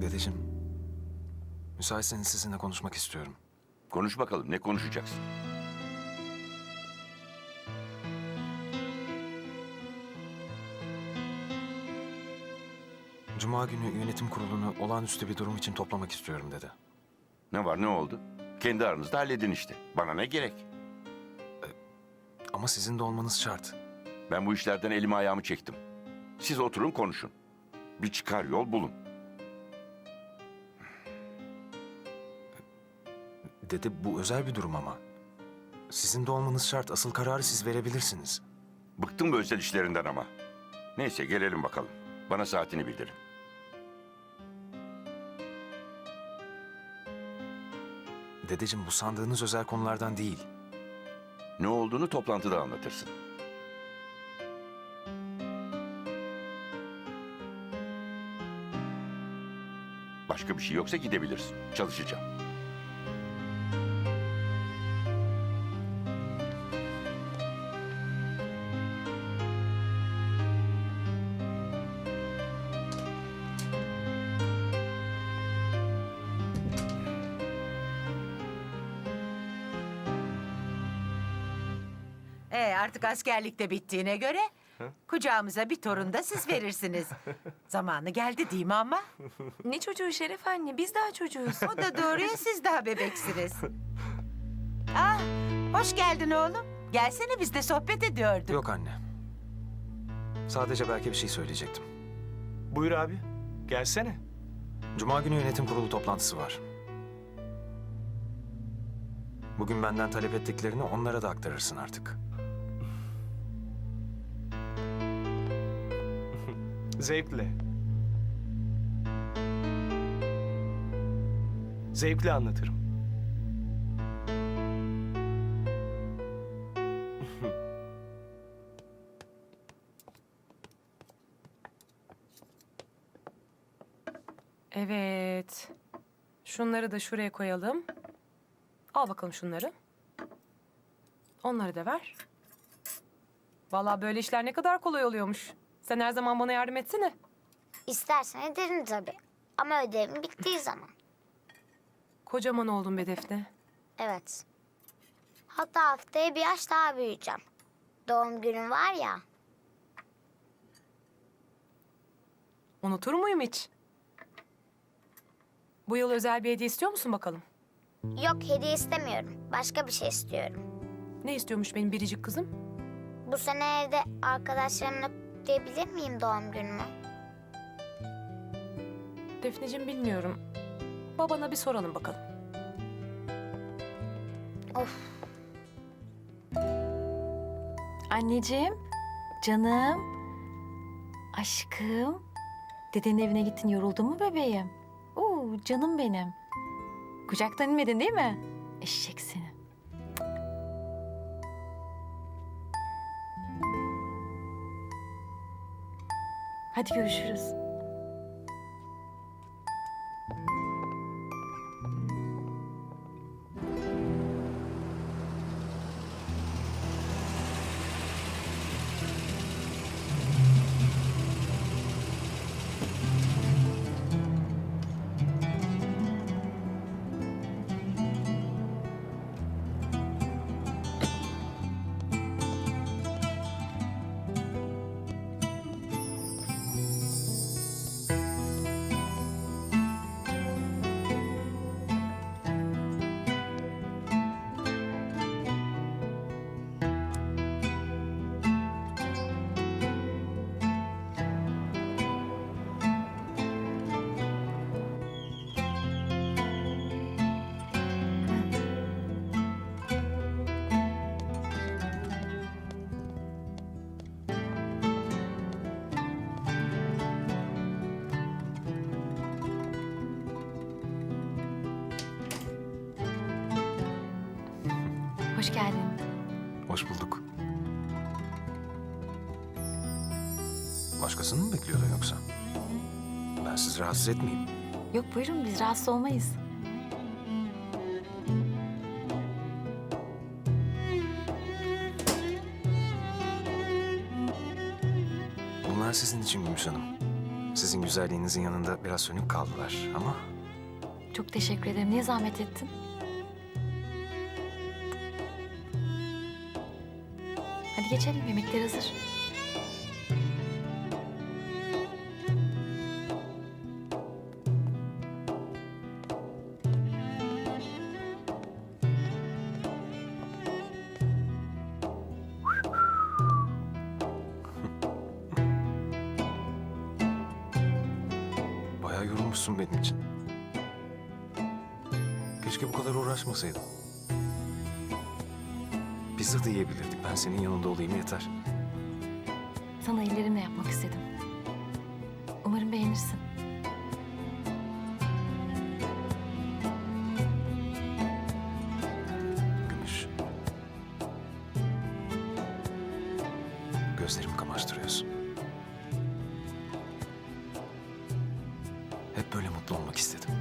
Dedeciğim, müsaitseniz sizinle konuşmak istiyorum. Konuş bakalım ne konuşacaksın? Cuma günü yönetim kurulunu olağanüstü bir durum için toplamak istiyorum dedi. Ne var ne oldu? Kendi aranızda halledin işte. Bana ne gerek? Ama sizin de olmanız şart. Ben bu işlerden elimi ayağımı çektim. Siz oturun konuşun. Bir çıkar yol bulun. Dede bu özel bir durum ama. Sizin de olmanız şart. Asıl kararı siz verebilirsiniz. Bıktım bu özel işlerinden ama. Neyse gelelim bakalım. Bana saatini bildirin. Dedeciğim bu sandığınız özel konulardan değil. Ne olduğunu toplantıda anlatırsın. Başka bir şey yoksa gidebilirsin. Çalışacağım. Ee, artık askerlik de bittiğine göre kucağımıza bir torun da siz verirsiniz. Zamanı geldi değil mi ama? Ne çocuğu Şeref anne? Biz daha çocuğuz. O da doğru ya siz daha bebeksiniz. Ah, hoş geldin oğlum. Gelsene biz de sohbet ediyorduk. Yok anne. Sadece belki bir şey söyleyecektim. Buyur abi. Gelsene. Cuma günü yönetim kurulu toplantısı var. Bugün benden talep ettiklerini onlara da aktarırsın artık. Zevkle. Zevkle anlatırım. Evet. Şunları da şuraya koyalım. Al bakalım şunları. Onları da ver. Vallahi böyle işler ne kadar kolay oluyormuş. Sen her zaman bana yardım etsene. İstersen ederim tabii. Ama ödevim bittiği zaman. Kocaman oldun be Defne. Evet. Hatta haftaya bir yaş daha büyüyeceğim. Doğum günüm var ya. Unutur muyum hiç? Bu yıl özel bir hediye istiyor musun bakalım? Yok hediye istemiyorum. Başka bir şey istiyorum. Ne istiyormuş benim biricik kızım? Bu sene evde arkadaşlarımla kutlayabilir miyim doğum günümü? Defneciğim bilmiyorum. Babana bir soralım bakalım. Of. Anneciğim, canım, aşkım. Dedenin evine gittin yoruldun mu bebeğim? Oo, canım benim. Kucaktan inmedin değil mi? Eşek seni. Hadi görüşürüz. Hoş geldin. Hoş bulduk. Başkasını mı bekliyordun yoksa? Ben sizi rahatsız etmeyeyim. Yok buyurun biz rahatsız olmayız. Bunlar sizin için Gümüş Hanım. Sizin güzelliğinizin yanında biraz sönük kaldılar ama Çok teşekkür ederim. Niye zahmet ettin? Hadi geçelim. Yemekler hazır. bayağı yorulmuşsun benim için. Keşke bu kadar uğraşmasaydım. Pizza da yiyebilirdik. Ben senin yanında olayım yeter. Sana ellerimle yapmak istedim. Umarım beğenirsin. Gümüş. Gözlerimi kamaştırıyorsun. Hep böyle mutlu olmak istedim.